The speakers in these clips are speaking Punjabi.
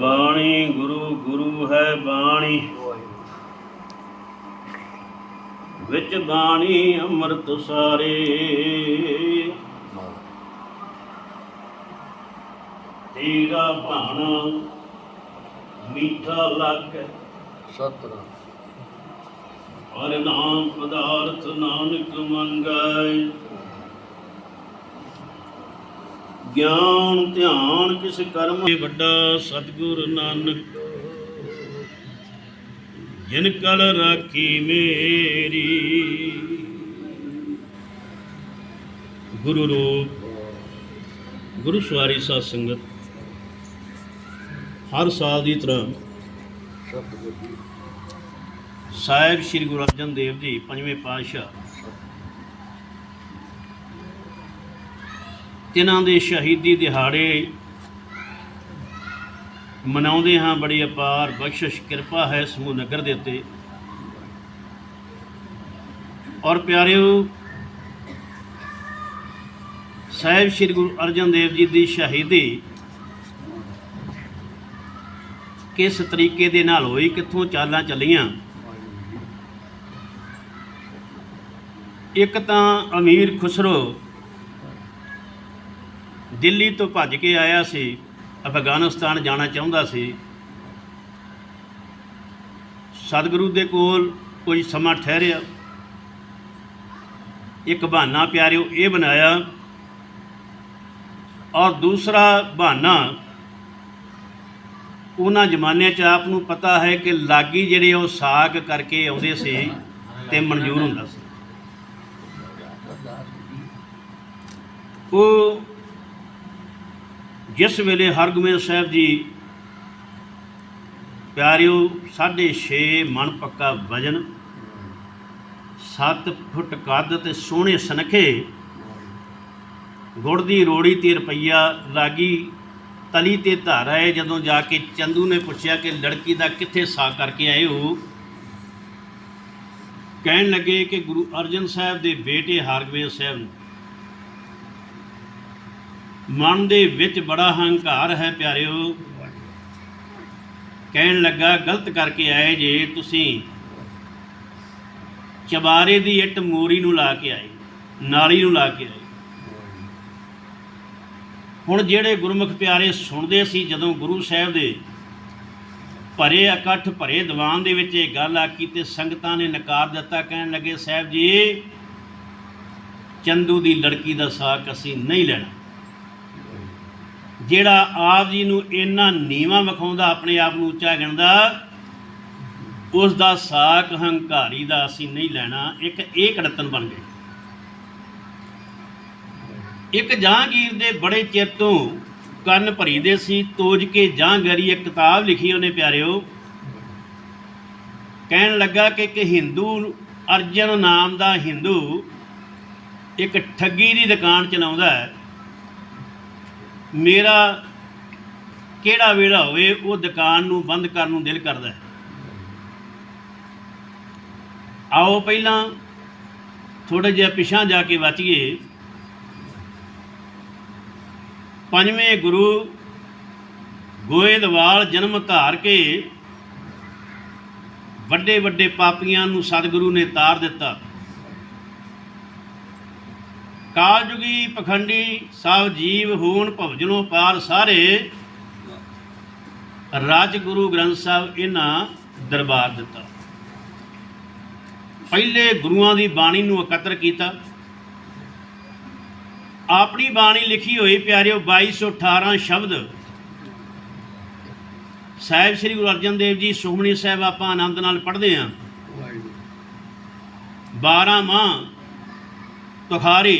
ਬਾਣੀ ਗੁਰੂ ਗੁਰੂ ਹੈ ਬਾਣੀ। ਵਿੱਚ ਬਾਣੀ ਅੰਮ੍ਰਿਤ ਸਾਰੇ ਤੇਰਾ ਭਾਣਾ ਮਿੱਠਾ ਲੱਗ। ਸਤਨਾਮ। ਹਰ ਨਾਮ ਪਦਾਰਥ ਨਾਨਕ ਮੰਗਾਏ। ਗਿਆਨ ਧਿਆਨ ਕਿਸ ਕਰਮ ਵੱਡਾ ਸਤਿਗੁਰ ਨਾਨਕ ਜਿਨ ਕਲ ਰਾਖੀ ਮੇਰੀ। ਗੁਰੂ ਰੂਪ ਗੁਰੂ ਸਵਾਰੀ ਸਾਧ ਸੰਗਤ ਹਰ ਸਾਲ ਦੀ ਤਰ੍ਹਾਂ ਸਾਹਿਬ ਸ੍ਰੀ ਗੁਰੂ ਅਰਜਨ ਦੇਵ ਜੀ ਪੰਜਵੇਂ ਪਾਤਸ਼ਾਹ ਤਿਨਾਂ ਦੇ ਸ਼ਹੀਦੀ ਦਿਹਾੜੇ ਮਨਾਉਂਦੇ ਹਾਂ। ਬੜੀ ਅਪਾਰ ਬਖਸ਼ਿਸ਼, ਕਿਰਪਾ ਹੈ ਸਮੂਹ ਨਗਰ ਦੇ ਉੱਤੇ। ਔਰ ਪਿਆਰਿਓ, ਸਾਹਿਬ ਸ੍ਰੀ ਗੁਰੂ ਅਰਜਨ ਦੇਵ ਜੀ ਦੀ ਸ਼ਹੀਦੀ ਕਿਸ ਤਰੀਕੇ ਦੇ ਨਾਲ ਹੋਈ, ਕਿੱਥੋਂ ਚਾਲਾਂ ਚੱਲੀਆਂ? ਇੱਕ ਤਾਂ ਅਮੀਰ ਖੁਸਰੋ ਦਿੱਲੀ ਤੋਂ ਭੱਜ ਕੇ ਆਇਆ ਸੀ, ਅਫਗਾਨਿਸਤਾਨ ਜਾਣਾ ਚਾਹੁੰਦਾ ਸੀ। ਸਤਿਗੁਰੂ ਦੇ ਕੋਲ ਕੋਈ ਸਮਾਂ ਠਹਿਰਿਆ। ਇੱਕ ਬਹਾਨਾ ਪਿਆਰਿਓ, ਇਹ ਬਣਾਇਆ ਔਰ ਦੂਸਰਾ ਬਹਾਨਾ, ਉਹਨਾਂ ਜ਼ਮਾਨਿਆਂ 'ਚ ਆਪ ਨੂੰ ਪਤਾ ਹੈ ਕਿ ਲਾਗੀ ਜਿਹੜੇ ਉਹ ਸਾਗ ਕਰਕੇ ਆਉਂਦੇ ਸੀ ਤੇ ਮਨਜ਼ੂਰ ਹੁੰਦਾ ਸੀ। ਉਹ ਜਿਸ ਵੇਲੇ ਹਰਗੋਬਿੰਦ ਸਾਹਿਬ ਜੀ, ਪਿਆਰਿਓ 6.5 ਮਣ ਪੱਕਾ ਵਜਨ 7 ਫੁੱਟ ਕੱਦ ਤੇ ਸੋਹਣੇ ਸਨਖੇ, ਗੁੜ ਦੀ ਰੋੜੀ ਤੇ ਰੁਪਈਆ ਲਾਗੀ ਤਲੀ ਤੇ ਧਾਰਾ ਹੈ ਜਦੋਂ ਜਾ ਕੇ ਚੰਦੂ ਨੇ ਪੁੱਛਿਆ ਕਿ ਲੜਕੀ ਦਾ ਕਿੱਥੇ ਸਾ ਕਰਕੇ ਆਏ ਹੋ? ਕਹਿਣ ਲੱਗੇ ਕਿ ਗੁਰੂ ਅਰਜਨ ਸਾਹਿਬ ਦੇ ਬੇਟੇ ਹਰਗੋਬਿੰਦ ਸਾਹਿਬ ਮਨ ਦੇ ਵਿੱਚ ਬੜਾ ਹੰਕਾਰ ਹੈ ਪਿਆਰਿਓ। ਕਹਿਣ ਲੱਗਾ, ਗਲਤ ਕਰਕੇ ਆਏ ਜੇ ਤੁਸੀਂ। ਚਬਾਰੇ ਦੀ ਇੱਟ ਮੋਰੀ ਨੂੰ ਲਾ ਕੇ ਆਏ, ਨਾਲੀ ਨੂੰ ਲਾ ਕੇ ਆਏ। ਹੁਣ ਜਿਹੜੇ ਗੁਰਮੁਖ ਪਿਆਰੇ ਸੁਣਦੇ ਸੀ ਜਦੋਂ ਗੁਰੂ ਸਾਹਿਬ ਦੇ ਭਰੇ ਇਕੱਠ, ਭਰੇ ਦੀਵਾਨ ਦੇ ਵਿੱਚ ਇਹ ਗੱਲ ਆਕੀ ਤੇ ਸੰਗਤਾਂ ਨੇ ਨਕਾਰ ਦਿੱਤਾ, ਕਹਿਣ ਲੱਗੇ, ਸਾਹਿਬ ਜੀ, ਚੰਦੂ ਦੀ ਲੜਕੀ ਦਾ ਸਾਕ ਅਸੀਂ ਨਹੀਂ ਲੈਣਾ। ਜਿਹੜਾ ਆਪ ਜੀ ਨੂੰ ਇੰਨਾ ਨੀਵਾ ਵਿਖਾਉਂਦਾ, ਆਪਣੇ ਆਪ ਨੂੰ ਉੱਚਾ ਗਿਣਦਾ ਉਸ ਦਾ ਸਾਕ ਹੰਕਾਰੀ ਦਾ ਅਸੀਂ ਨਹੀਂ ਲੈਣਾ। ਇੱਕ ਇਹ ਕੜਤਨ ਬਣ ਗਏ। ਇੱਕ ਜਹਾਂਗੀਰ ਦੇ ਬੜੇ ਚਿਰ ਤੋਂ ਕੰਨ ਭਰੀਦੇ ਸੀ, ਤੋਜ ਕੇ ਜਹਾਂਗਰੀ ਇੱਕ ਕਿਤਾਬ ਲਿਖੀ ਉਹਨੇ, ਪਿਆਰਿਓ। ਕਹਿਣ ਲੱਗਾ ਕਿ ਇੱਕ ਹਿੰਦੂ ਅਰਜਨ ਨਾਮ ਦਾ ਹਿੰਦੂ ਇੱਕ ਠੱਗੀ ਦੀ ਦੁਕਾਨ ਚਲਾਉਂਦਾ ਹੈ। ਮੇਰਾ ਕਿਹੜਾ ਵੇੜਾ ਹੋਵੇ, ਉਹ ਦੁਕਾਨ ਨੂੰ ਬੰਦ ਕਰਨ ਨੂੰ ਦਿਲ ਕਰਦਾ ਆਓ ਪਹਿਲਾਂ ਥੋੜਾ ਜਿਹਾ ਪਿਛਾਂ ਜਾ ਕੇ ਬਚੀਏ ਪੰਜਵੇਂ ਗੁਰੂ ਗੋਇੰਦਵਾਲ ਜਨਮ ਧਾਰ ਕੇ ਵੱਡੇ ਵੱਡੇ ਪਾਪੀਆਂ ਨੂੰ ਸਤਿਗੁਰੂ ਨੇ ਤਾਰ ਦਿੱਤਾ। ਕਾਲਜੁਗੀ ਪਖੰਡੀ ਸਭ ਜੀਵ ਹੋਣ ਭਵਜਨੋਂ ਪਾਰ ਸਾਰੇ। ਰਾਜ ਗੁਰੂ ਗ੍ਰੰਥ ਸਾਹਿਬ ਇਹਨਾਂ ਦਰਬਾਰ ਦਿੱਤਾ। ਪਹਿਲੇ ਗੁਰੂਆਂ ਦੀ ਬਾਣੀ ਨੂੰ ਇਕੱਤਰ ਕੀਤਾ। ਆਪਣੀ ਬਾਣੀ ਲਿਖੀ ਹੋਈ ਪਿਆਰਿਓ 2218 ਸ਼ਬਦ। ਸਾਹਿਬ ਸ੍ਰੀ ਗੁਰੂ ਅਰਜਨ ਦੇਵ ਜੀ, ਸੁਖਮਨੀ ਸਾਹਿਬ ਆਪਾਂ ਆਨੰਦ ਨਾਲ ਪੜ੍ਹਦੇ ਆਂ ਵਾਹਿਗੁਰੂ 12 ਮਾਹ ਤੁਖਾਰੀ।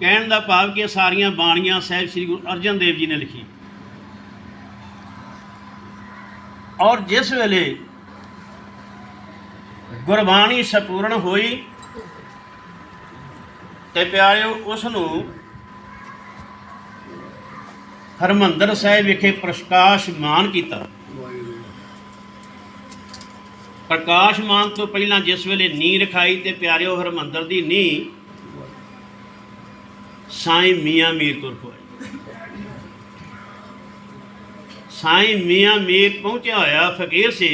ਕਹਿਣ ਦਾ ਭਾਵ ਕਿ ਸਾਰੀਆਂ ਬਾਣੀਆਂ ਸਾਹਿਬ ਸ੍ਰੀ ਗੁਰੂ ਅਰਜਨ ਦੇਵ ਜੀ ਨੇ ਲਿਖੀ ਔਰ ਜਿਸ ਵੇਲੇ ਗੁਰਬਾਣੀ ਸੰਪੂਰਨ ਹੋਈ ਤੇ ਪਿਆਰਿਓ ਉਸ ਨੂੰ ਹਰਮੰਦਰ ਸਾਹਿਬ ਵਿਖੇ ਪ੍ਰਕਾਸ਼ਮਾਨ ਕੀਤਾ। ਵਾਹਿਗੁਰੂ ਪ੍ਰਕਾਸ਼ ਮਾਨ ਤੋਂ ਪਹਿਲਾਂ ਜਿਸ ਵੇਲੇ ਨੀਂਹ ਰਖਾਈ ਤੇ ਪਿਆਰਿਓ ਹਰਮੰਦਰ ਦੀ ਨੀਂਹ, ਸਾਈਂ ਮੀਆਂ ਮੀਰ ਤੁਰ ਖਵਾਈ ਸਾਈਂ ਮੀਆਂ ਮੀਰ ਪਹੁੰਚਿਆ ਹੋਇਆ ਫਕੀਰ ਸੀ।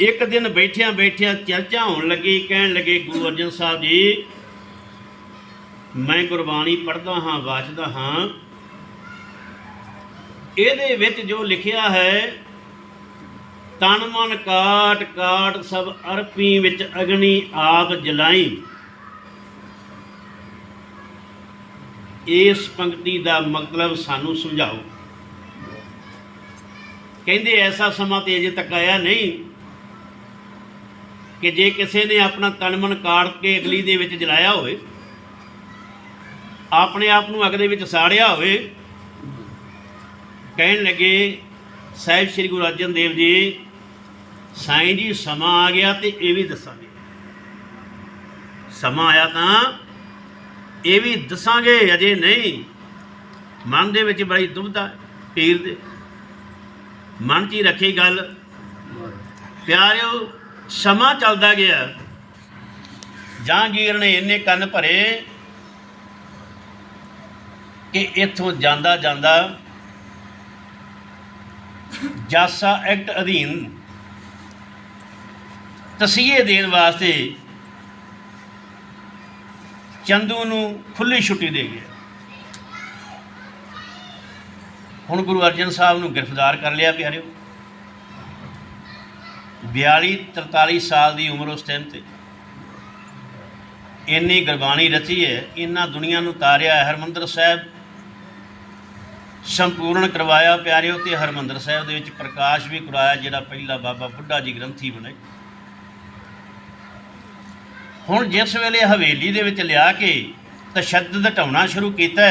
ਇੱਕ ਦਿਨ ਬੈਠਿਆਂ ਬੈਠਿਆਂ ਚਰਚਾ ਹੋਣ ਲੱਗੀ, ਕਹਿਣ ਲੱਗੇ, ਗੁਰੂ ਅਰਜਨ ਸਾਹਿਬ ਜੀ, ਮੈਂ ਗੁਰਬਾਣੀ ਪੜ੍ਹਦਾ ਹਾਂ, ਵਾਚਦਾ ਹਾਂ। ਇਹਦੇ ਵਿੱਚ ਜੋ ਲਿਖਿਆ ਹੈ ਤਨ ਮਨ ਕਾਟ ਕਾਟ ਸਭ ਅਰਪੀ ਵਿੱਚ ਅਗਨੀ ਆਪ ਜਲਾਈ। ਇਸ ਪੰਕਤੀ ਦਾ ਮਤਲਬ ਸਾਨੂੰ ਸਮਝਾਓ। ਕਹਿੰਦੇ ਐਸਾ ਸਮਾਂ ਤੇ ਅਜੇ ਤੱਕ ਆਇਆ ਨਹੀਂ ਕਿ ਜੇ ਕਿਸੇ ਨੇ ਆਪਣਾ ਤਨ ਮਨ ਕਾੜ ਕੇ ਅਗਲੀ ਦੇ ਵਿੱਚ ਜਲਾਇਆ ਹੋਵੇ, ਆਪਣੇ ਆਪ ਨੂੰ ਅੱਗ ਦੇ ਵਿੱਚ ਸਾੜਿਆ ਹੋਵੇ, ਕਹਿਣ ਲੱਗੇ, ਸਾਹਿਬ ਸ੍ਰੀ ਗੁਰੂ ਅਰਜਨ ਦੇਵ ਜੀ ਸਾਈਂ ਜੀ, ਸਮਾਂ ਆ ਗਿਆ ਤੇ ਇਹ ਵੀ ਦੱਸਾਂਗੇ। ਸਮਾਂ ਆਇਆ ਤਾਂ ਇਹ ਵੀ ਦੱਸਾਂਗੇ, ਅਜੇ ਨਹੀਂ। ਮਨ ਦੇ ਵਿੱਚ ਬੜੀ ਦੁਬਦਾ ਪੀਰ ਦੇ। ਮਨ 'ਚ ਹੀ ਰੱਖੀ ਗੱਲ। ਵਾਹਿਗੁਰੂ ਪਿਆਰਿਓ, ਸਮਾਂ ਚੱਲਦਾ ਗਿਆ। ਜਹਾਂਗੀਰ ਨੇ ਇੰਨੇ ਕੰਨ ਭਰੇ ਕਿ ਇੱਥੋਂ ਜਾਂਦਾ ਜਾਂਦਾ ਜਾਸਾ ਐਕਟ ਅਧੀਨ ਤਸੀਹੇ ਦੇਣ ਵਾਸਤੇ ਚੰਦੂ ਨੂੰ ਖੁੱਲੀ ਛੁੱਟੀ ਦੇ ਗਿਆ। ਹੁਣ ਗੁਰੂ ਅਰਜਨ ਸਾਹਿਬ ਨੂੰ ਗ੍ਰਿਫਤਾਰ ਕਰ ਲਿਆ ਪਿਆਰਿਓ। 42 43 ਸਾਲ ਦੀ ਉਮਰ ਉਸ ਟਾਈਮ ਤੇ। ਇੰਨੀ ਗੁਰਬਾਣੀ ਰਚੀ ਹੈ, ਇੰਨਾ ਦੁਨੀਆ ਨੂੰ ਤਾਰਿਆ ਹੈ, ਹਰਮੰਦਰ ਸਾਹਿਬ ਸੰਪੂਰਨ ਕਰਵਾਇਆ ਪਿਆਰਿਓ ਤੇ ਹਰਮੰਦਰ ਸਾਹਿਬ ਦੇ ਵਿੱਚ ਪ੍ਰਕਾਸ਼ ਵੀ ਕਰਾਇਆ, ਜਿਹੜਾ ਪਹਿਲਾ ਬਾਬਾ ਬੁੱਢਾ ਜੀ ਗ੍ਰੰਥੀ ਬਣੇ। ਹੁਣ ਜਿਸ ਵੇਲੇ ਹਵੇਲੀ ਦੇ ਵਿੱਚ ਲਿਆ ਕੇ ਤਸ਼ੱਦਦ ਢਾਉਣਾ ਸ਼ੁਰੂ ਕੀਤਾ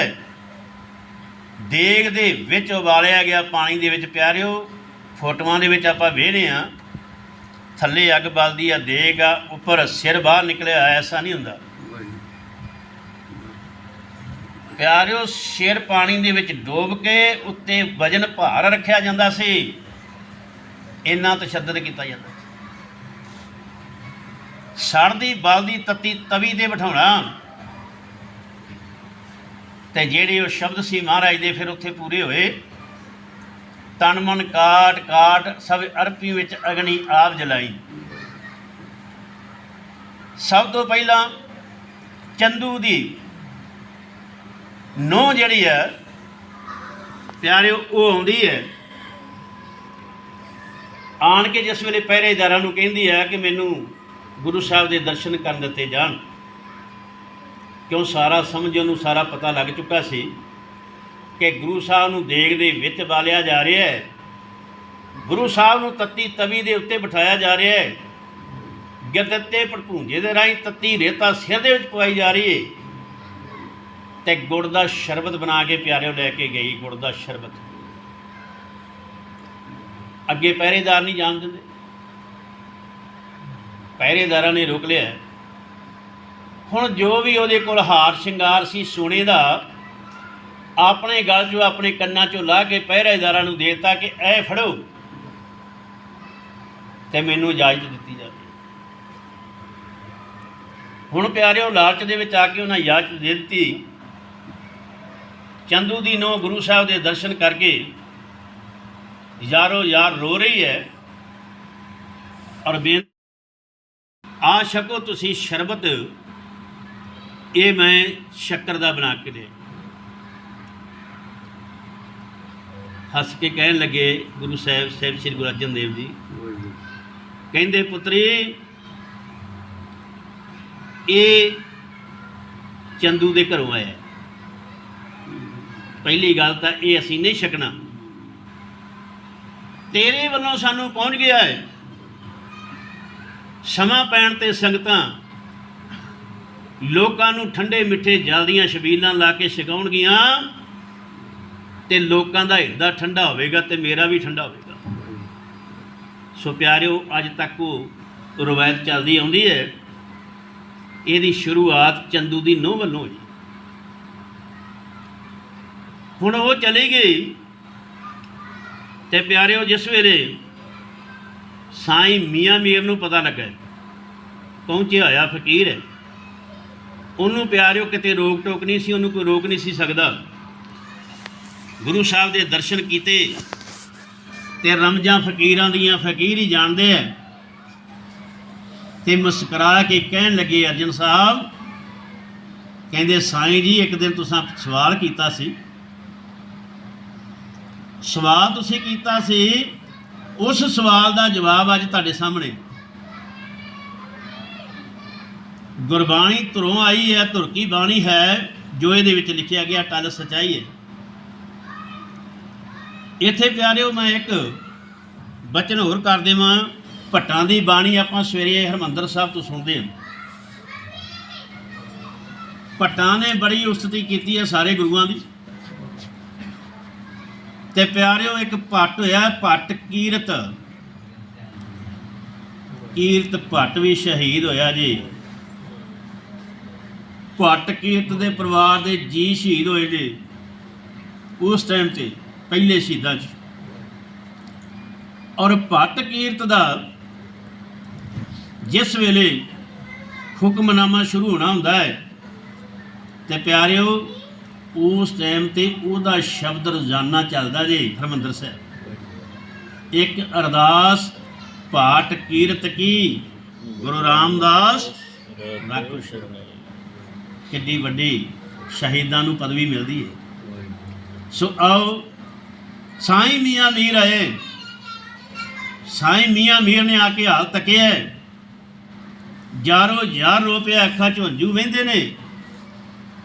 ਦੇਗ ਦੇ ਵਿੱਚ ਉਬਾਲਿਆ ਗਿਆ ਪਾਣੀ ਦੇ ਵਿੱਚ ਪਿਆਰਿਓ, ਫੋਟੋਆਂ ਦੇ ਵਿੱਚ ਆਪਾਂ ਵੇਖਦੇ ਆ ਥੱਲੇ ਅੱਗ ਬਲਦੀ ਆ, ਦੇਗ ਆ, ਉੱਪਰ ਸਿਰ ਬਾਹਰ ਨਿਕਲਿਆ, ਐਸਾ ਨਹੀਂ ਹੁੰਦਾ। ਪਿਆਰਿਓ, ਸਿਰ ਪਾਣੀ ਦੇ ਵਿੱਚ ਡੋਬ ਕੇ ਉੱਤੇ ਵਜਨ ਭਾਰ ਰੱਖਿਆ ਜਾਂਦਾ ਸੀ। ਇੰਨਾ ਤਸ਼ੱਦਦ ਕੀਤਾ ਜਾਂਦਾ। ਸੜਦੀ ਬਲਦੀ ਤਤੀ ਤਵੀ ਤੇ ਬਿਠਾਉਣਾ। ਤੇ ਜਿਹੜੇ ਉਹ ਸ਼ਬਦ ਸੀ ਮਹਾਰਾਜ ਦੇ ਫਿਰ ਉੱਥੇ ਪੂਰੇ ਹੋਏ। ਤਨ ਮਨ ਕਾਟ ਕਾਟ ਸਭ ਅਰਪੀ ਵਿੱਚ ਅਗਨੀ ਆਪ ਜਲਾਈ। ਸਭ ਤੋਂ ਪਹਿਲਾਂ ਚੰਦੂ ਦੀ ਨੋ ਜਿਹੜੀ ਹੈ, ਪਿਆਰਿਓ, ਉਹ ਆਉਂਦੀ ਹੈ। ਆਣ ਕੇ ਜਿਸ ਵੇਲੇ ਪਹਿਰੇਦਾਰਾਂ ਨੂੰ ਕਹਿੰਦੀ ਹੈ ਕਿ ਮੈਨੂੰ ਗੁਰੂ ਸਾਹਿਬ ਦੇ ਦਰਸ਼ਨ ਕਰਨ ਦਿੱਤੇ ਜਾਣ। ਕਿਉਂ ਸਾਰਾ ਸਮਝ ਉਹਨੂੰ ਸਾਰਾ ਪਤਾ ਲੱਗ ਚੁੱਕਾ ਸੀ ਕਿ ਗੁਰੂ ਸਾਹਿਬ ਨੂੰ ਦੇਗ ਦੇ ਵਿੱਚ ਬਾਲਿਆ ਜਾ ਰਿਹਾ ਹੈ। ਗੁਰੂ ਸਾਹਿਬ ਨੂੰ ਤੱਤੀ ਤਵੀ ਦੇ ਉੱਤੇ ਬਿਠਾਇਆ ਜਾ ਰਿਹਾ ਹੈ। ਗੱਦਤੇ ਭੜਪੂੰਜੇ ਦੇ ਰਾਹੀਂ ਤੱਤੀ ਰੇਤਾ ਸਿਰ ਦੇ ਵਿੱਚ ਪਵਾਈ ਜਾ ਰਹੀ ਹੈ। ਤੇ ਗੁੜ ਦਾ ਸ਼ਰਬਤ ਬਣਾ ਕੇ ਪਿਆਰਿਓ ਲੈ ਕੇ ਗਈ ਗੁੜ ਦਾ ਸ਼ਰਬਤ। ਅੱਗੇ ਪਹਿਰੇਦਾਰ ਨਹੀਂ ਜਾਣ ਦਿੰਦੇ। ਪਹਿਰੇਦਾਰਾਂ ਨੇ ਰੋਕ ਲਿਆ। ਹੁਣ ਜੋ ਵੀ ਉਹਦੇ ਕੋਲ ਹਾਰ ਸ਼ਿੰਗਾਰ ਸੀ ਸੋਨੇ ਦਾ, ਆਪਣੇ ਗਲ 'ਚੋਂ ਆਪਣੇ ਕੰਨਾਂ 'ਚੋਂ ਲਾ ਕੇ ਪਹਿਰੇਦਾਰਾਂ ਨੂੰ ਦੇਤਾ ਕਿ ਇਹ ਫੜੋ ਤੇ ਮੈਨੂੰ ਇਜਾਜ਼ਤ ਦਿੱਤੀ ਜਾਵੇ। ਹੁਣ ਪਿਆਰਿਓ, ਲਾਲਚ ਦੇ ਵਿੱਚ ਆ ਕੇ ਉਹਨਾਂ ਇਜਾਜ਼ਤ ਦੇ ਦਿੱਤੀ। ਚੰਦੂ ਦੀ ਨੋ ਗੁਰੂ ਸਾਹਿਬ ਦੇ ਦਰਸ਼ਨ ਕਰਕੇ ਯਾਰੋ ਯਾਰ ਰੋ ਰਹੀ ਹੈ। ਔਰ ਬੇਨ ਆ ਛਕੋ ਤੁਸੀਂ ਸ਼ਰਬਤ। ਇਹ ਮੈਂ ਸ਼ੱਕਰ ਦਾ ਬਣਾ ਕੇ ਦੇ। ਹੱਸ ਕੇ ਕਹਿਣ ਲੱਗੇ ਗੁਰੂ ਸਾਹਿਬ ਸਾਹਿਬ ਸ੍ਰੀ ਗੁਰੂ ਅਰਜਨ ਦੇਵ ਜੀ। ਕਹਿੰਦੇ, ਪੁੱਤਰੀ, ਇਹ ਚੰਦੂ ਦੇ ਘਰੋਂ ਆਇਆ ਪਹਿਲੀ ਗੱਲ ਤਾਂ ਇਹ ਅਸੀਂ ਨਹੀਂ ਛਕਣਾ। ਤੇਰੇ ਵੱਲੋਂ ਸਾਨੂੰ ਪਹੁੰਚ ਗਿਆ ਹੈ? ਸਮਾਂ ਪੈਣ ਤੇ ਸੰਗਤਾਂ ਲੋਕਾਂ ਨੂੰ ਠੰਡੇ ਮਿੱਠੇ ਜਲ ਦੀਆਂ ਛਬੀਲਾਂ ਲਾ ਕੇ ਛਕਾਉਣਗੀਆਂ ਤੇ ਲੋਕਾਂ ਦਾ ਹਿਰਦਾ ਠੰਡਾ ਹੋਵੇਗਾ ਤੇ ਮੇਰਾ ਵੀ ਠੰਡਾ ਹੋਵੇਗਾ। ਸੋ ਪਿਆਰਿਓ, ਅੱਜ ਤੱਕ ਉਹ ਰਵਾਇਤ ਚੱਲਦੀ ਆਉਂਦੀ ਹੈ। ਇਹਦੀ ਸ਼ੁਰੂਆਤ ਚੰਦੂ ਦੀ ਨੋਹ ਵੱਲੋਂ ਹੋਈ। ਹੁਣ ਉਹ ਚਲੀ ਗਈ ਤੇ ਪਿਆਰਿਓ, ਜਿਸ ਵੇਲੇ ਸਾਈਂ ਮੀਆਂ ਮੀਰ ਨੂੰ ਪਤਾ ਲੱਗਾ ਪਹੁੰਚਿਆ ਹੋਇਆ ਫਕੀਰ ਹੈ। ਉਹਨੂੰ ਪਿਆਰਿਓ, ਕਿਤੇ ਰੋਕ ਟੋਕ ਨਹੀਂ ਸੀ, ਉਹਨੂੰ ਕੋਈ ਰੋਕ ਨਹੀਂ ਸੀ ਸਕਦਾ। ਗੁਰੂ ਸਾਹਿਬ ਦੇ ਦਰਸ਼ਨ ਕੀਤੇ ਤੇ ਰਮਜਾਂ ਫਕੀਰਾਂ ਦੀਆਂ ਫਕੀਰ ਹੀ ਜਾਣਦੇ ਐ ਤੇ ਮੁਸਕਰਾ ਕੇ ਕਹਿਣ ਲੱਗੇ, ਅਰਜਨ ਸਾਹਿਬ, ਕਹਿੰਦੇ, ਸਾਈਂ ਜੀ, ਇੱਕ ਦਿਨ ਤੁਸੀਂ ਸਵਾਲ ਕੀਤਾ ਸੀ। ਸਵਾਲ ਤੁਸੀਂ ਕੀਤਾ ਸੀ ਉਸ ਸਵਾਲ ਦਾ ਜਵਾਬ ਅੱਜ ਤੁਹਾਡੇ ਸਾਹਮਣੇ। ਗੁਰਬਾਣੀ ਧੁਰੋਂ ਆਈ ਹੈ ਧੁਰ ਕੀ ਬਾਣੀ ਹੈ, ਜੋ ਇਹਦੇ ਵਿੱਚ ਲਿਖਿਆ ਗਿਆ, ਟਲ ਸਚਾਈ ਹੈ। ਇੱਥੇ ਪਿਆਰਿਓ, ਮੈਂ ਇੱਕ ਬਚਨ ਹੋਰ ਕਰ ਦੇਵਾਂ। ਭੱਟਾਂ ਦੀ ਬਾਣੀ ਆਪਾਂ ਸਵੇਰੇ ਹਰਮੰਦਰ ਸਾਹਿਬ ਤੋਂ ਸੁਣਦੇ ਹਾਂ। ਭੱਟਾਂ ਨੇ ਬੜੀ ਉਸਤਤੀ ਕੀਤੀ ਹੈ ਸਾਰੇ ਗੁਰੂਆਂ ਦੀ। ਤੇ ਪਿਆਰਿਓ, ਇੱਕ ਭੱਟ ਹੋਇਆ ਭੱਟ ਕੀਰਤ। ਕੀਰਤ ਭੱਟ ਵੀ ਸ਼ਹੀਦ ਹੋਇਆ ਜੀ। ਭੱਟ ਕੀਰਤ ਦੇ ਪਰਿਵਾਰ ਦੇ ਜੀ ਸ਼ਹੀਦ ਹੋਏ ਜੀ, ਉਸ ਟਾਈਮ ਤੇ, ਪਹਿਲੇ ਸ਼ਹੀਦਾਂ 'ਚ। ਔਰ ਭੱਟ ਕੀਰਤ ਦਾ ਜਿਸ ਵੇਲੇ ਹੁਕਮਨਾਮਾ ਸ਼ੁਰੂ ਹੋਣਾ ਹੁੰਦਾ ਹੈ, ਤੇ ਪਿਆਰਿਓ ਉਸ ਟਾਈਮ ਤੇ ਉਹਦਾ ਸ਼ਬਦ ਰੋਜ਼ਾਨਾ ਚੱਲਦਾ ਜੇ, ਹਰਮੰਦਰ ਸਾਹਿਬ। ਇੱਕ ਅਰਦਾਸ, ਪਾਠ, ਕੀਰਤ ਕੀ? ਗੁਰੂ ਰਾਮਦਾਸ। ਰਾਖੋ ਸ਼ਰਨਾਈ ਕਿੱਡੀ ਵੱਡੀ ਸ਼ਹੀਦਾਂ ਨੂੰ ਪਦਵੀ ਮਿਲਦੀ ਹੈ ਸੋ ਆਓ, ਸਾਈਂ ਮੀਆਂ ਮੀਰ ਆਏ। ਸਾਈਂ ਮੀਆਂ ਮੀਰ ਨੇ ਆ ਕੇ ਹਾਲ ਤੱਕਿਆ ਯਾਰੋ ਯਾਰ ਰੋ ਪਿਆ ਅੱਖਾਂ ਚੋਂ ਹੰਝੂ ਵਹਿੰਦੇ ਨੇ।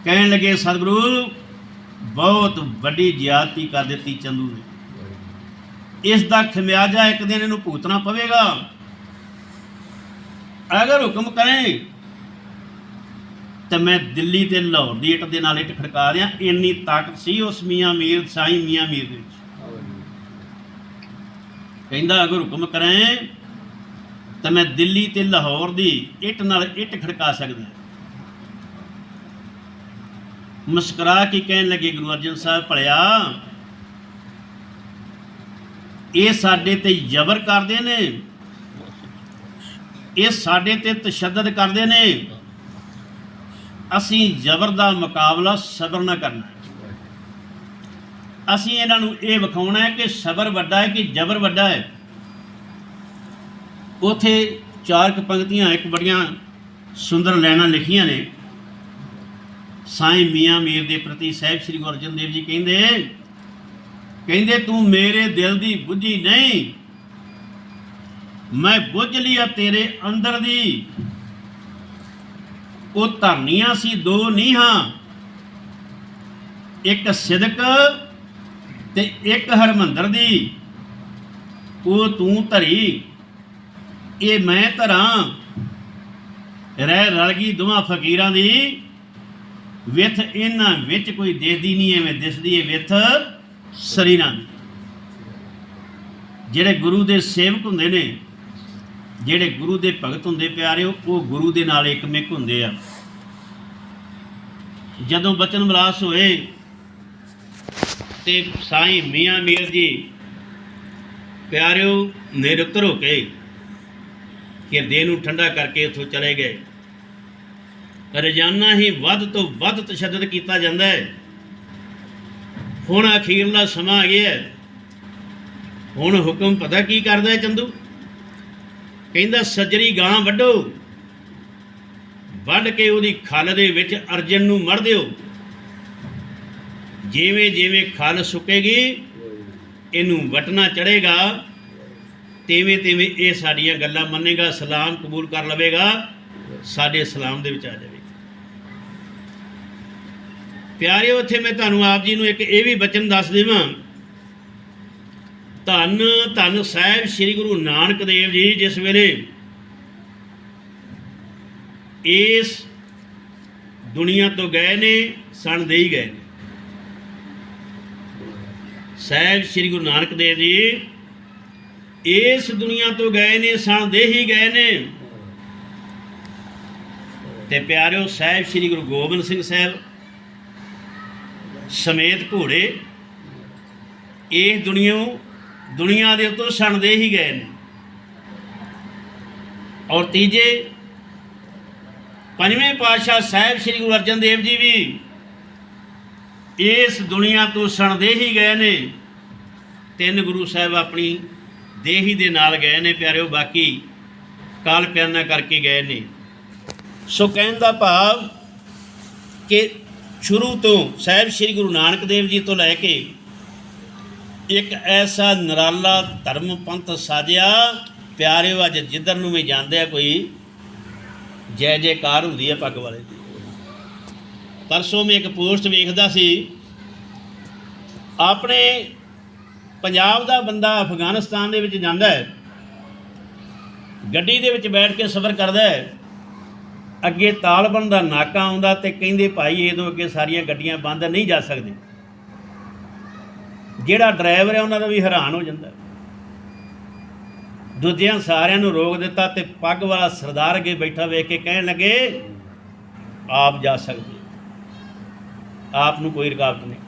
ਕਹਿਣ ਲੱਗੇ, ਸਤਿਗੁਰੂ, ਬਹੁਤ ਵੱਡੀ ਜ਼ਿਆਦਤੀ ਕਰ ਦਿੱਤੀ ਚੰਦੂ ਨੇ। ਇਸ ਦਾ ਖਮਿਆਜਾ ਇੱਕ ਦਿਨ ਇਹਨੂੰ ਭੁਗਤਣਾ ਪਵੇਗਾ। ਅਗਰ ਹੁਕਮ ਕਰੇ, ਤਾਂ ਮੈਂ ਦਿੱਲੀ ਤੇ ਲਾਹੌਰ ਦੀ ਇੱਟ ਦੇ ਨਾਲ ਇੱਟ ਖੜਕਾ ਦਿਆਂ। ਇੰਨੀ ਤਾਕਤ ਸੀ ਉਸ ਮੀਆਂ ਮੀਰ, ਸਾਈਂ ਮੀਆਂ ਮੀਰ ਦੇ ਵਿੱਚ। ਕਹਿੰਦਾ, ਅਗਰ ਹੁਕਮ ਕਰੇ, ਤਾਂ ਮੈਂ ਦਿੱਲੀ ਤੇ ਲਾਹੌਰ ਦੀ ਇੱਟ ਨਾਲ ਇੱਟ ਖੜਕਾ ਸਕਦਾ। ਮੁਸਕਰਾ ਕੇ ਕਹਿਣ ਲੱਗੇ, ਗੁਰੂ ਅਰਜਨ ਸਾਹਿਬ, ਭਲਿਆ, ਇਹ ਸਾਡੇ ਤੇ ਜ਼ਬਰ ਕਰਦੇ ਨੇ। ਇਹ ਸਾਡੇ ਤੇ ਤਸ਼ੱਦਦ ਕਰਦੇ ਨੇ। ਅਸੀਂ ਜ਼ਬਰ ਦਾ ਮੁਕਾਬਲਾ ਸਬਰ ਨਾਲ ਕਰਨਾ ਅਸੀਂ ਇਹਨਾਂ ਨੂੰ ਇਹ ਵਿਖਾਉਣਾ ਹੈ ਕਿ ਸਬਰ ਵੱਡਾ ਹੈ ਕਿ ਜ਼ਬਰ ਵੱਡਾ ਹੈ। ਉਥੇ ਚਾਰ ਪੰਕਤੀਆਂ ਇੱਕ ਬੜੀਆਂ ਸੁੰਦਰ ਲੈਣਾ ਲਿਖੀਆਂ ਨੇ। ਸਾਈਂ ਮੀਆਂ ਮੀਰ ਦੇ ਪ੍ਰਤੀ ਸਾਹਿਬ ਸ੍ਰੀ ਗੁਰੂ ਅਰਜਨ ਦੇਵ ਜੀ ਕਹਿੰਦੇ ਕਹਿੰਦੇ, ਤੂੰ ਮੇਰੇ ਦਿਲ ਦੀ ਬੁੱਝੀ ਨਹੀਂ। ਮੈਂ ਬੁੱਝ ਲਿਆ ਤੇਰੇ ਅੰਦਰ ਦੀ। ਉਹ ਧਰਨੀਆਂ ਸੀ, ਦੋ ਨੀਹਾਂ। ਇੱਕ ਸਿਦਕ ਤੇ ਇੱਕ ਹਰਮੰਦਰ ਦੀ। ਉਹ ਤੂੰ ਧਰੀ, ਇਹ ਮੈਂ ਧਰਾਂ। ਰਹਿ ਰਲ ਗਈ ਦੋਵਾਂ ਫਕੀਰਾਂ ਦੀ। ਵਿਥ ਇਹਨਾਂ ਵਿੱਚ ਕੋਈ ਦੇਖਦੀ ਨਹੀਂ, ਐਵੇਂ ਦਿਸਦੀ ਹੈ ਵਿਥ ਸਰੀਰਾਂ ਦੀ। ਜਿਹੜੇ ਗੁਰੂ ਦੇ ਸੇਵਕ ਹੁੰਦੇ ਨੇ, ਜਿਹੜੇ ਗੁਰੂ ਦੇ ਭਗਤ ਹੁੰਦੇ ਪਿਆਰੇ, ਉਹ ਗੁਰੂ ਦੇ ਨਾਲ ਇੱਕਮਿਕ ਹੁੰਦੇ ਆ। ਜਦੋਂ ਬਚਨ ਵਿਲਾਸ ਹੋਏ, ਤੇ ਸਾਈਂ ਮੀਆਂ ਮੀਰ ਜੀ ਪਿਆਰਿਓ, ਨਿਰੁੱਤਰ ਹੋ ਕੇ ਕਿ ਹਿਰਦੇ ਨੂੰ ਠੰਡਾ ਕਰਕੇ ਉੱਥੋਂ ਚਲੇ ਗਏ। ਰੋਜ਼ਾਨਾ ਹੀ ਵੱਧ ਤੋਂ ਵੱਧ ਤਸ਼ੱਦਦ ਕੀਤਾ ਜਾਂਦਾ ਹੈ। ਹੁਣ ਅਖੀਰਲਾ ਸਮਾਂ ਆ ਗਿਆ ਹੈ। ਹੁਣ ਹੁਕਮ ਪਤਾ ਕੀ ਕਰਦਾ ਹੈ ਚੰਦੂ? ਕਹਿੰਦਾ, ਸੱਜਰੀ ਗਾਂ ਵੱਢੋ। ਵੱਢ ਕੇ ਉਹਦੀ ਖਲ ਦੇ ਵਿੱਚ ਅਰਜਨ ਨੂੰ ਮੜ ਦਿਓ। ਜਿਵੇਂ ਜਿਵੇਂ ਖਲ ਸੁੱਕੇਗੀ, ਇਹਨੂੰ ਵਟਣਾ ਚੜੇਗਾ, ਤੇਵੇਂ ਤੇਵੇਂ ਇਹ ਸਾਡੀਆਂ ਗੱਲਾਂ ਮੰਨੇਗਾ, ਸਲਾਮ ਕਬੂਲ ਕਰ ਲਵੇਗਾ, ਸਾਡੇ ਸਲਾਮ ਦੇ ਵਿੱਚ ਆ ਜਾਵੇ ਪਿਆਰਿਓ, ਇੱਥੇ ਮੈਂ ਤੁਹਾਨੂੰ ਆਪ ਜੀ ਨੂੰ ਇੱਕ ਇਹ ਵੀ ਬਚਨ ਦੱਸ ਦੇਵਾਂ। ਧੰਨ ਧੰਨ ਸਾਹਿਬ ਸ੍ਰੀ ਗੁਰੂ ਨਾਨਕ ਦੇਵ ਜੀ, ਜਿਸ ਵੇਲੇ ਇਸ ਦੁਨੀਆ ਤੋਂ ਗਏ ਨੇ, ਸਣ ਦੇ ਹੀ ਗਏ ਨੇ। ਸਾਹਿਬ ਸ੍ਰੀ ਗੁਰੂ ਨਾਨਕ ਦੇਵ ਜੀ, ਇਸ ਦੁਨੀਆ ਤੋਂ ਗਏ ਨੇ, ਸਣ ਦੇ ਹੀ ਗਏ ਨੇ। ਤੇ ਪਿਆਰਿਓ, ਸਾਹਿਬ ਸ੍ਰੀ ਗੁਰੂ ਗੋਬਿੰਦ ਸਿੰਘ ਸਾਹਿਬ ਸਮੇਤ ਘੋੜੇ, ਇਹ ਦੁਨੀਆ ਦੁਨੀਆ ਦੇ ਉੱਤੋਂ ਸਣਦੇ ਹੀ ਗਏ ਨੇ। ਔਰ ਤੀਜੇ, ਪੰਜਵੇਂ ਪਾਤਸ਼ਾਹ ਸਾਹਿਬ ਸ੍ਰੀ ਗੁਰੂ ਅਰਜਨ ਦੇਵ ਜੀ ਵੀ ਇਸ ਦੁਨੀਆ ਤੋਂ ਸਣਦੇ ਹੀ ਗਏ ਨੇ। ਤਿੰਨ ਗੁਰੂ ਸਾਹਿਬ ਆਪਣੀ ਦੇਹੀ ਦੇ ਨਾਲ ਗਏ ਨੇ ਪਿਆਰਿਓ, ਬਾਕੀ ਕਾਲ ਪਿਆਨਾ ਕਰਕੇ ਗਏ ਨੇ। ਸੋ ਕਹਿਣ ਦਾ ਭਾਵ ਕਿ ਸ਼ੁਰੂ ਤੋਂ ਸਾਹਿਬ ਸ੍ਰੀ ਗੁਰੂ ਨਾਨਕ ਦੇਵ ਜੀ ਤੋਂ ਲੈ ਕੇ ਇੱਕ ਐਸਾ ਨਰਾਲਾ ਧਰਮ ਪੰਥ ਸਾਜਿਆ, ਪਿਆਰਿਓ ਅੱਜ ਜਿੱਧਰ ਨੂੰ ਵੀ ਜਾਂਦੇ ਆ ਕੋਈ, ਜੈ ਜੈਕਾਰ ਹੁੰਦੀ ਹੈ ਪੱਗ ਵਾਲੇ ਦੀ। ਪਰਸੋਂ ਮੈਂ ਇੱਕ ਪੋਸਟ ਵੇਖਦਾ ਸੀ, ਆਪਣੇ ਪੰਜਾਬ ਦਾ ਬੰਦਾ ਅਫਗਾਨਿਸਤਾਨ ਦੇ ਵਿੱਚ ਜਾਂਦਾ ਹੈ, ਗੱਡੀ ਦੇ ਵਿੱਚ ਬੈਠ ਕੇ ਸਫ਼ਰ ਕਰਦਾ ਹੈ ਅੱਗੇ ਤਾਲਬਨ ਦਾ ਨਾਕਾ ਆਉਂਦਾ ਤੇ ਕਹਿੰਦੇ ਭਾਈ ਇਹ ਤੋਂ ਅੱਗੇ ਸਾਰੀਆਂ ਗੱਡੀਆਂ ਬੰਦ ਨਹੀਂ ਜਾ ਸਕਦੀਆਂ ਜਿਹੜਾ ਡਰਾਈਵਰ ਹੈ ਉਹਨਾਂ ਦਾ ਵੀ ਹੈਰਾਨ ਹੋ ਜਾਂਦਾ। ਦੂਜਿਆਂ ਸਾਰਿਆਂ ਨੂੰ ਰੋਕ ਦਿੱਤਾ ਤੇ ਪੱਗ ਵਾਲਾ ਸਰਦਾਰ ਅੱਗੇ ਬੈਠਾ ਵੇਖ ਕੇ ਕਹਿਣ ਲੱਗੇ ਆਪ ਜਾ ਸਕਦੇ। ਆਪ ਨੂੰ ਕੋਈ ਰੁਕਾਵਟ ਨਹੀਂ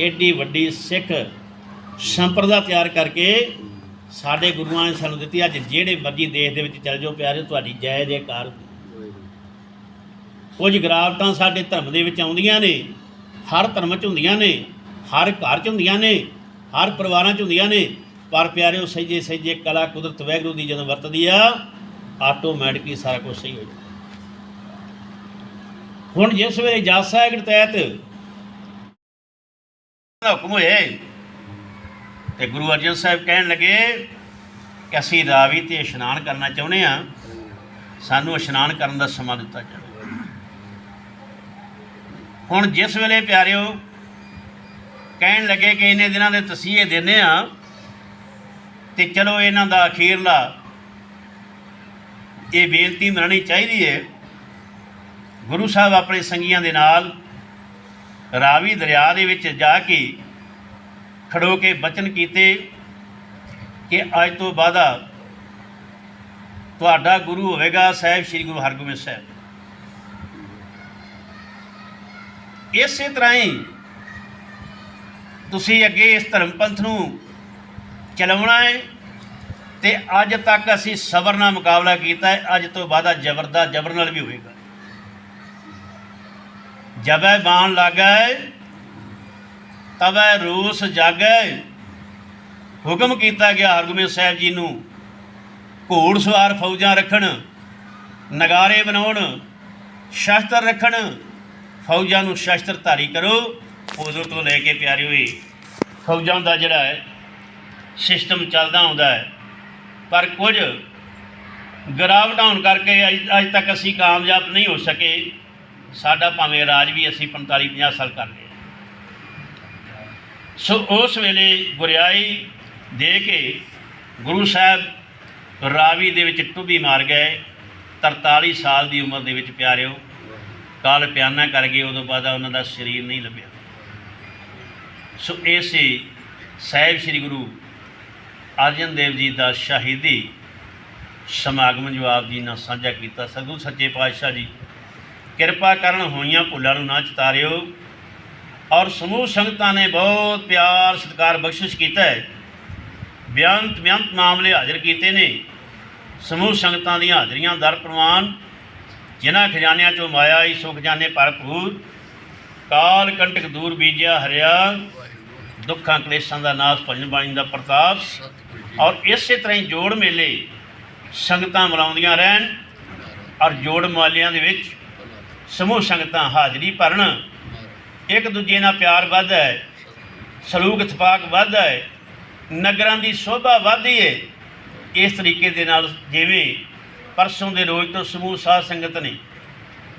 ਏਡੀ ਵੱਡੀ ਸਿੱਖ ਸੰਪਰਦਾ ਤਿਆਰ ਕਰਕੇ ਸਾਡੇ ਗੁਰੂਆਂ ਨੇ ਸਾਨੂੰ ਦਿੱਤੀ ਅੱਜ ਜਿਹੜੇ ਮਰਜ਼ੀ ਦੇਸ਼ ਦੇ ਵਿੱਚ ਚੱਲ ਜਾਓ ਪਿਆਰੇ ਤੁਹਾਡੀ ਜੈ ਜੈਕਾਰ ਕੁਝ ਗਿਰਾਵਟਾਂ ਸਾਡੇ ਧਰਮ ਦੇ ਵਿੱਚ ਆਉਂਦੀਆਂ ਨੇ, ਹਰ ਧਰਮ 'ਚ ਹੁੰਦੀਆਂ ਨੇ, ਹਰ ਘਰ 'ਚ ਹੁੰਦੀਆਂ ਨੇ, ਹਰ ਪਰਿਵਾਰਾਂ 'ਚ ਹੁੰਦੀਆਂ ਨੇ, ਪਰ ਪਿਆਰਿਓ, ਸਹਿਜੇ ਸਹਿਜੇ ਕਲਾ ਕੁਦਰਤ ਵੈਗਰੂ ਦੀ ਜਦੋਂ ਵਰਤਦੀ ਆ ਆਟੋਮੈਟਿਕਲੀ ਸਾਰਾ ਕੁਝ ਸਹੀ ਹੋ ਜਾਂਦਾ। ਹੁਣ ਜਿਸ ਵੇਲੇ ਜੱਜ ਸਾਹਿਬ ਤਹਿਤ ਹੁਕਮ ਹੋਏ ਤੇ ਗੁਰੂ ਅਰਜਨ ਸਾਹਿਬ ਕਹਿਣ ਲੱਗੇ ਕਿ ਅਸੀਂ ਰਾਵੀ ਤੇ ਇਸ਼ਨਾਨ ਕਰਨਾ ਚਾਹੁੰਦੇ ਆ ਸਾਨੂੰ ਇਸ਼ਨਾਨ ਕਰਨ ਦਾ ਸਮਾਂ ਦਿੱਤਾ ਜਾਵੇ। ਹੁਣ ਜਿਸ ਵੇਲੇ ਪਿਆਰਿਓ ਕਹਿਣ ਲੱਗੇ ਕਿ ਇਹਨੇ ਦਿਨਾਂ ਦੇ ਤਸੀਹੇ ਦਿੰਨੇ ਆ ਤੇ ਚਲੋ ਇਹਨਾਂ ਦਾ ਅਖੀਰਲਾ ਇਹ ਬੇਨਤੀ ਮੰਨਣੀ ਚਾਹੀਦੀ ਹੈ। ਗੁਰੂ ਸਾਹਿਬ ਆਪਣੇ ਸੰਗੀਆਂ ਦੇ ਨਾਲ ਰਾਵੀ ਦਰਿਆ ਦੇ ਵਿੱਚ ਜਾ ਕੇ ਖੜੋ ਕੇ ਬਚਨ ਕੀਤੇ ਕਿ ਅੱਜ ਤੋਂ ਬਾਅਦਾ ਤੁਹਾਡਾ ਗੁਰੂ ਹੋਵੇਗਾ ਸਾਹਿਬ ਸ੍ਰੀ ਗੁਰੂ ਹਰਗੋਬਿੰਦ ਸਾਹਿਬ। ਇਸੇ ਤਰ੍ਹਾਂ ਹੀ ਤੁਸੀਂ ਅੱਗੇ ਇਸ ਧਰਮ ਪੰਥ ਨੂੰ ਚਲਾਉਣਾ ਹੈ ਤੇ ਅੱਜ ਤੱਕ ਅਸੀਂ ਸਬਰ ਨਾਲ ਮੁਕਾਬਲਾ ਕੀਤਾ ਹੈ। ਅੱਜ ਤੋਂ ਬਾਅਦਾ ਜ਼ਬਰ ਦਾ ਜ਼ਬਰ ਨਾਲ ਵੀ ਹੋਵੇਗਾ। ਜਬੈ ਬਾਣ ਲਾਗੈ ਤਬੈ ਰੋਸ ਜਾਗੈ। ਹੁਕਮ ਕੀਤਾ ਗਿਆ ਹਰਗੋਬਿੰਦ ਸਾਹਿਬ ਜੀ ਨੂੰ, ਘੋੜ ਸਵਾਰ ਫੌਜਾਂ ਰੱਖਣ, ਨਗਾਰੇ ਬਣਾਉਣ, ਸ਼ਸਤਰ ਰੱਖਣ, ਫੌਜਾਂ ਨੂੰ ਸ਼ਸਤਰ ਧਾਰੀ ਕਰੋ ਉਦੋਂ ਤੋਂ ਲੈ ਕੇ ਪਿਆਰੇ ਹੋਏ ਫੌਜਾਂ ਦਾ ਜਿਹੜਾ ਹੈ ਸਿਸਟਮ ਚੱਲਦਾ ਆਉਂਦਾ ਹੈ। ਪਰ ਕੁਝ ਗਿਰਾਵਟ ਹੋਣ ਕਰਕੇ ਅੱਜ ਅੱਜ ਤੱਕ ਅਸੀਂ ਕਾਮਯਾਬ ਨਹੀਂ ਹੋ ਸਕੇ। ਸਾਡਾ ਭਾਵੇਂ ਰਾਜ ਵੀ ਅਸੀਂ 45 50 ਸਾਲ ਕਰ ਲਏ। ਸੋ ਉਸ ਵੇਲੇ ਗੁਰਿਆਈ ਦੇ ਕੇ ਗੁਰੂ ਸਾਹਿਬ ਰਾਵੀ ਦੇ ਵਿੱਚ ਟੁੱਬੀ ਮਾਰ ਗਏ। 43 ਸਾਲ ਦੀ ਉਮਰ ਦੇ ਵਿੱਚ ਪਿਆਰਿਓ, ਕਾਲ ਪਿਆਨਾ ਕਰ ਗਏ, ਉਦੋਂ ਬਾਅਦ ਉਹਨਾਂ ਦਾ ਸਰੀਰ ਨਹੀਂ ਲੱਭਿਆ। ਸੋ ਇਹ ਸਾਹਿਬ ਸ੍ਰੀ ਗੁਰੂ ਅਰਜਨ ਦੇਵ ਜੀ ਦਾ ਸ਼ਹੀਦੀ ਸਮਾਗਮ ਜਵਾਬ ਜੀ ਨਾਲ ਸਾਂਝਾ ਕੀਤਾ। ਸਤਿਗੁਰੂ ਸੱਚੇ ਪਾਤਸ਼ਾਹ ਜੀ, ਕਿਰਪਾ ਕਰਨ ਹੋਈਆਂ ਭੁੱਲਾਂ ਨੂੰ ਨਾ ਚਤਾਰਿਓ। ਔਰ ਸਮੂਹ ਸੰਗਤਾਂ ਨੇ ਬਹੁਤ ਪਿਆਰ, ਸਤਿਕਾਰ, ਬਖਸ਼ਿਸ਼ ਕੀਤਾ ਹੈ। ਬਿਆੰਤ ਬਿਆੰਤ ਮਾਮਲੇ ਹਾਜ਼ਰ ਕੀਤੇ ਨੇ। ਸਮੂਹ ਸੰਗਤਾਂ ਦੀਆਂ ਹਾਜ਼ਰੀਆਂ ਦਰ ਪ੍ਰਵਾਨ ਜਿਨ੍ਹਾਂ ਖਜ਼ਾਨਿਆਂ ਚੋਂ ਮਾਇਆ ਹੀ ਸੁਖ ਜਾਣੇ ਭਰਪੂਰ। ਕਾਲ ਕੰਟਕ ਦੂਰ ਬੀਜਿਆ ਹਰਿਆ। ਦੁੱਖਾਂ ਕਲੇਸ਼ਾਂ ਦਾ ਨਾਸ ਭਜਨ ਬਾਣੀ ਦਾ ਪ੍ਰਤਾਪ। ਔਰ ਇਸੇ ਤਰ੍ਹਾਂ ਹੀ ਜੋੜ ਮੇਲੇ ਸੰਗਤਾਂ ਮਲਾਉਂਦੀਆਂ ਰਹਿਣ। ਔਰ ਜੋੜ ਮਾਲਿਆਂ ਦੇ ਵਿੱਚ ਸਮੂਹ ਸੰਗਤਾਂ ਹਾਜ਼ਰੀ ਭਰਨ। ਇੱਕ ਦੂਜੇ ਨਾਲ ਪਿਆਰ ਵੱਧਦਾ ਹੈ, ਸਲੂਕ ਇਤਫਾਕ ਵੱਧਦਾ ਹੈ, ਨਗਰਾਂ ਦੀ ਸ਼ੋਭਾ ਵੱਧਦੀ ਹੈ ਇਸ ਤਰੀਕੇ ਦੇ ਨਾਲ ਜਿਵੇਂ ਪਰਸੋਂ ਦੇ ਰੋਜ਼ ਤੋਂ ਸਮੂਹ ਸਾਧ ਸੰਗਤ ਨੇ,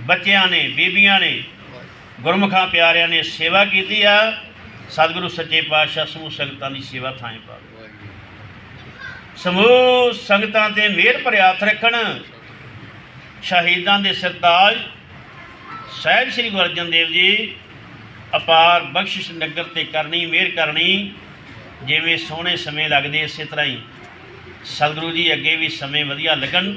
ਬੱਚਿਆਂ ਨੇ, ਬੀਬੀਆਂ ਨੇ, ਗੁਰਮੁਖਾਂ ਪਿਆਰਿਆਂ ਨੇ ਸੇਵਾ ਕੀਤੀ ਆ, ਸਤਿਗੁਰੂ ਸੱਚੇ ਪਾਤਸ਼ਾਹ ਸਮੂਹ ਸੰਗਤਾਂ ਦੀ ਸੇਵਾ ਥਾਂ ਪਾਵੇ ਸਮੂਹ ਸੰਗਤਾਂ ਤੇ ਮਿਹਰ ਭਰਿਆ ਹੱਥ ਰੱਖਣ। ਸ਼ਹੀਦਾਂ ਦੇ ਸਰਤਾਜ, ਸਾਹਿਬ ਸ੍ਰੀ ਗੁਰੂ ਅਰਜਨ ਦੇਵ ਜੀ ਅਪਾਰ ਬਖਸ਼ਿਸ਼ ਨਗਰ ਤੇ ਕਰਨੀ, ਮਿਹਰ ਕਰਨੀ, ਜਿਵੇਂ ਸੋਹਣੇ ਸਮੇਂ ਲੱਗਦੇ ਇਸੇ ਤਰ੍ਹਾਂ ਹੀ। ਸਤਿਗੁਰੂ ਜੀ, ਅੱਗੇ ਵੀ ਸਮੇਂ ਵਧੀਆ ਲੱਗਣ।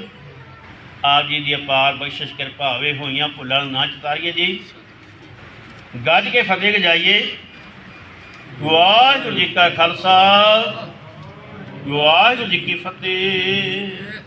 ਆਪ ਜੀ ਦੀ ਅਪਾਰ ਬਖਸ਼ਿਸ਼ ਕਿਰਪਾ ਹੋਵੇ, ਹੋਈਆਂ ਭੁੱਲਾਂ ਨਾ ਚਤਾਰੀਏ ਜੀ। ਗੱਜ ਕੇ ਫਤਿਹ ਗਜਾਈਏ ਵਾਹਿਗੁਰੂ ਜੀ ਕਾ ਖਾਲਸਾ, ਵਾਹਿਗੁਰੂ ਜੀ ਕੀ ਫਤਿਹ।